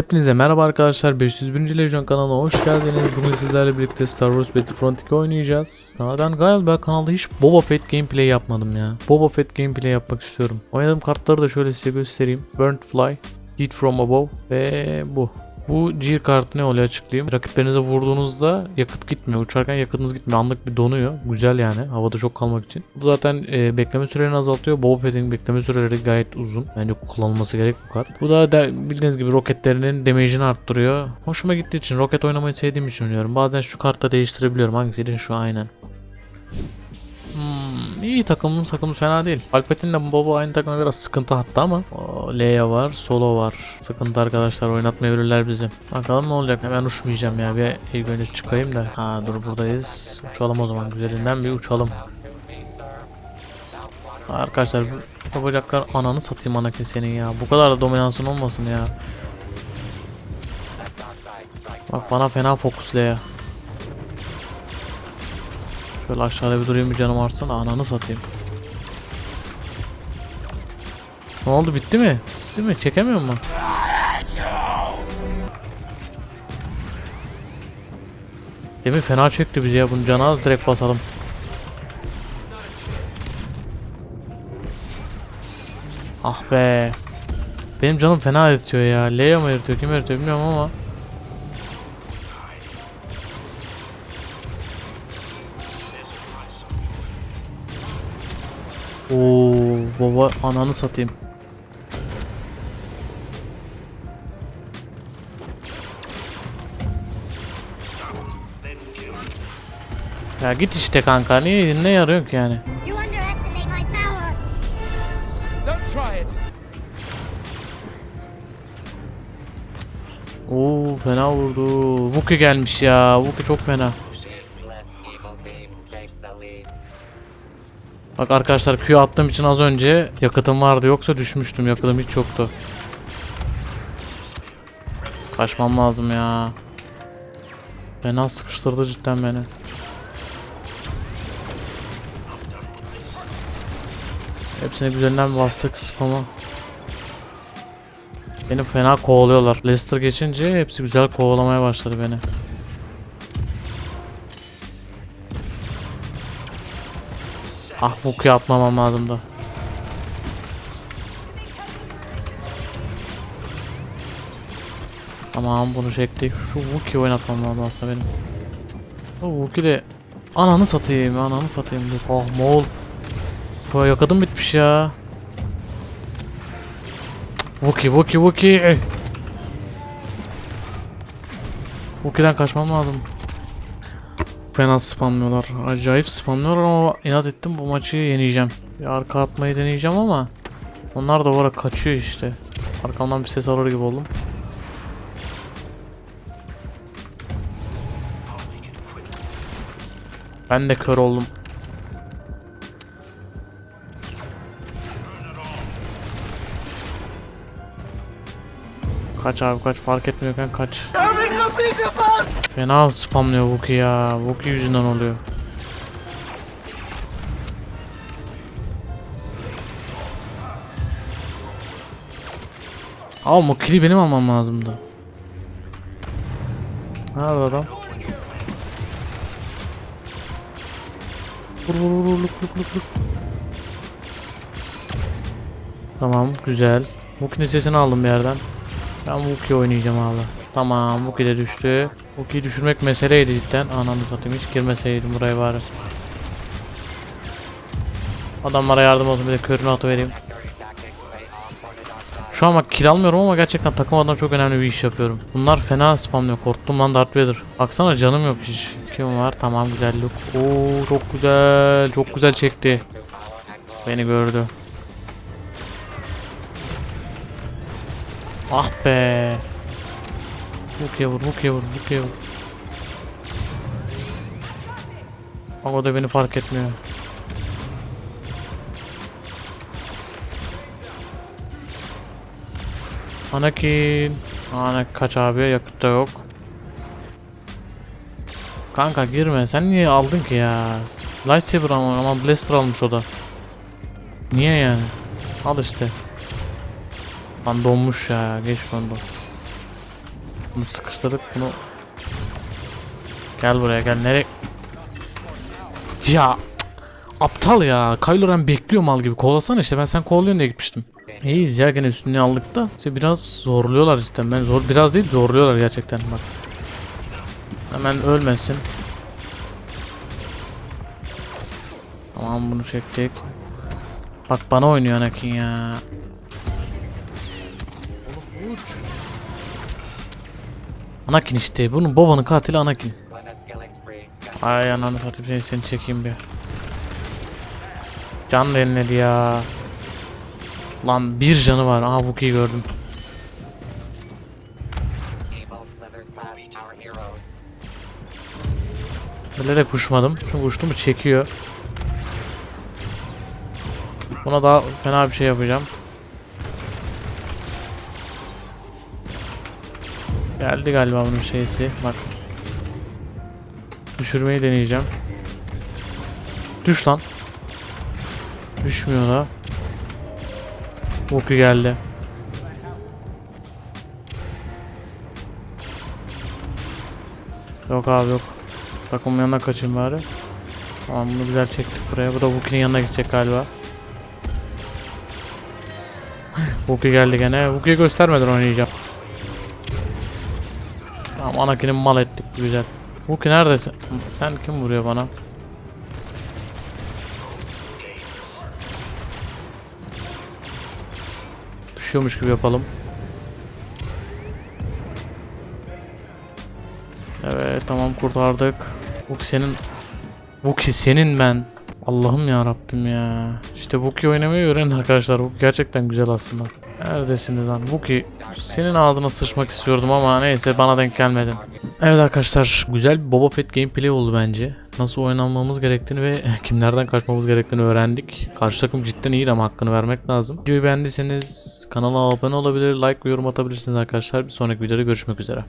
Hepinize merhaba arkadaşlar 501. Legion kanalına hoş geldiniz. Bugün sizlerle birlikte Star Wars Battlefront 2 oynayacağız. Ya ben galiba kanalda hiç Boba Fett gameplay yapmadım ya. Boba Fett gameplay yapmak istiyorum. Oynadığım kartları da şöyle size göstereyim. Burnt Fly, Heat From Above ve bu. Bu Gear kartı ne oluyor açıklayayım. Rakiplerinize vurduğunuzda yakıt gitmiyor. Uçarken yakıtınız gitmiyor. Anlık bir donuyor. Güzel yani. Havada çok kalmak için. Bu zaten e, bekleme sürelerini azaltıyor. Boba Fett'in bekleme süreleri gayet uzun. Bence kullanılması gerek bu kart. Bu da, da bildiğiniz gibi roketlerinin damage'ini arttırıyor. Hoşuma gittiği için roket oynamayı sevdiğim için oynuyorum. Bazen şu kartta değiştirebiliyorum. Hangisiydi? Şu aynen. İyi takımımız takımımız fena değil. Palpatine'le Boba aynı takıma biraz sıkıntı hatta ama o, Leia var, Solo var. Sıkıntı arkadaşlar oynatmayabilirler bizi. Bakalım ne olacak. Hemen uçmayacağım ya. Bir ilk önce çıkayım da. Ha dur buradayız. Uçalım o zaman. Güzelinden bir uçalım. Arkadaşlar yapacaklar ananı satayım Anakin senin ya. Bu kadar da dominansın olmasın ya. Bak bana fena fokus Leia. Şöyle aşağıda bir durayım bir canım artsın ananı satayım. Ne oldu bitti mi? Bitti mi? Çekemiyor mu? Demin fena çekti bizi ya bunu cana direkt basalım. Ah be. Benim canım fena eritiyor ya. Leia mı eritiyor kim eritiyor bilmiyorum ama. Oo baba ananı satayım. Ya git işte kanka niye ne yarıyor ki yani? Oo fena vurdu. Vuki gelmiş ya. Vuki çok fena. Bak arkadaşlar Q attığım için az önce yakıtım vardı yoksa düşmüştüm. Yakıtım hiç yoktu. Kaçmam lazım ya. Fena sıkıştırdı cidden beni. Hepsine güzelinden bastık spam'a. Beni fena kovalıyorlar. Leicester geçince hepsi güzel kovalamaya başladı beni. Ah Vuki'ye atmamam lazımdı. Tamam bunu çektik. Şu Vuki oynatmam lazım aslında benim. O Vuki de ananı satayım, ananı satayım. Ah Moğol. Bu yakadın bitmiş ya. Vuki, Vuki, Vuki. Vuki'den kaçmam lazım. Fena spamlıyorlar. Acayip spamlıyorlar ama inat ettim bu maçı yeneceğim. Bir arka atmayı deneyeceğim ama onlar da olarak kaçıyor işte. Arkamdan bir ses alır gibi oldum. Ben de kör oldum. Kaç abi kaç fark etmiyorken kaç. Fena spamlıyor Wookie ya. Wookie yüzünden oluyor. Ama o kili benim almam lazımdı. Nerede adam? Vur vur vur luk luk luk luk. Tamam güzel. Wookie'nin sesini aldım bir yerden. Ben Wookiee oynayacağım abi. Tamam Wookiee de düştü. Wookiee'yi düşürmek meseleydi cidden. Ananı satayım hiç girmeseydim buraya bari. Adamlara yardım olsun bir de körünü atıvereyim. Şu an bak kill almıyorum ama gerçekten takım adına çok önemli bir iş yapıyorum. Bunlar fena spamlıyor. Korktum lan Darth Vader. Baksana canım yok hiç. Kim var? Tamam güzel look. Oo çok güzel. Çok güzel çekti. Beni gördü. Ah be. Vuki'ye vur, Vuki'ye vur, Vuki'ye vur. Bak o da beni fark etmiyor. Anakin. Anak kaç abi yakıt da yok. Kanka girme sen niye aldın ki ya? Lightsaber ama, ama blaster almış o da. Niye yani? Al işte. Lan donmuş ya geç dondu. Bunu sıkıştırdık bunu. Gel buraya gel nereye? Ya aptal ya. Kylo Ren bekliyor mal gibi. Kovalasana işte ben sen kovalıyorsun diye gitmiştim. İyiyiz ya gene üstünü aldık da. İşte biraz zorluyorlar cidden. Ben zor biraz değil zorluyorlar gerçekten bak. Hemen ölmesin. Tamam bunu çektik. Bak bana oynuyor Anakin ya. Anakin işte. Bunun babanın katili Anakin. Ay ananı satayım seni, seni çekeyim bir. Can yeniledi ya. Lan bir canı var. Aha gördüm. Past our heroes. Bilerek uçmadım. Çünkü uçtu mu çekiyor. Buna daha fena bir şey yapacağım. Geldi galiba bunun şeysi. Bak. Düşürmeyi deneyeceğim. Düş lan. Düşmüyor da. Oku geldi. Yok abi yok. Takımın yanına kaçayım bari. Tamam bunu güzel çektik buraya. Bu da Wookiee'nin yanına gidecek galiba. Wookiee geldi gene. Wookiee göstermeden oynayacağım. Tamam Anakin'i mal ettik güzel. Wookiee neredesin? Sen kim vuruyor bana? Düşüyormuş gibi yapalım. Evet tamam kurtardık. Wookie senin Wookie senin ben. Allah'ım ya Rabbim ya. İşte Wookie oynamayı öğrenin arkadaşlar. Bu gerçekten güzel aslında. Neredesiniz lan? Wookie senin ağzına sıçmak istiyordum ama neyse bana denk gelmedin. Evet arkadaşlar güzel bir Boba Fett gameplay oldu bence. Nasıl oynanmamız gerektiğini ve kimlerden kaçmamız gerektiğini öğrendik. Karşı takım cidden iyi ama hakkını vermek lazım. Videoyu beğendiyseniz kanala abone olabilir, like ve yorum atabilirsiniz arkadaşlar. Bir sonraki videoda görüşmek üzere.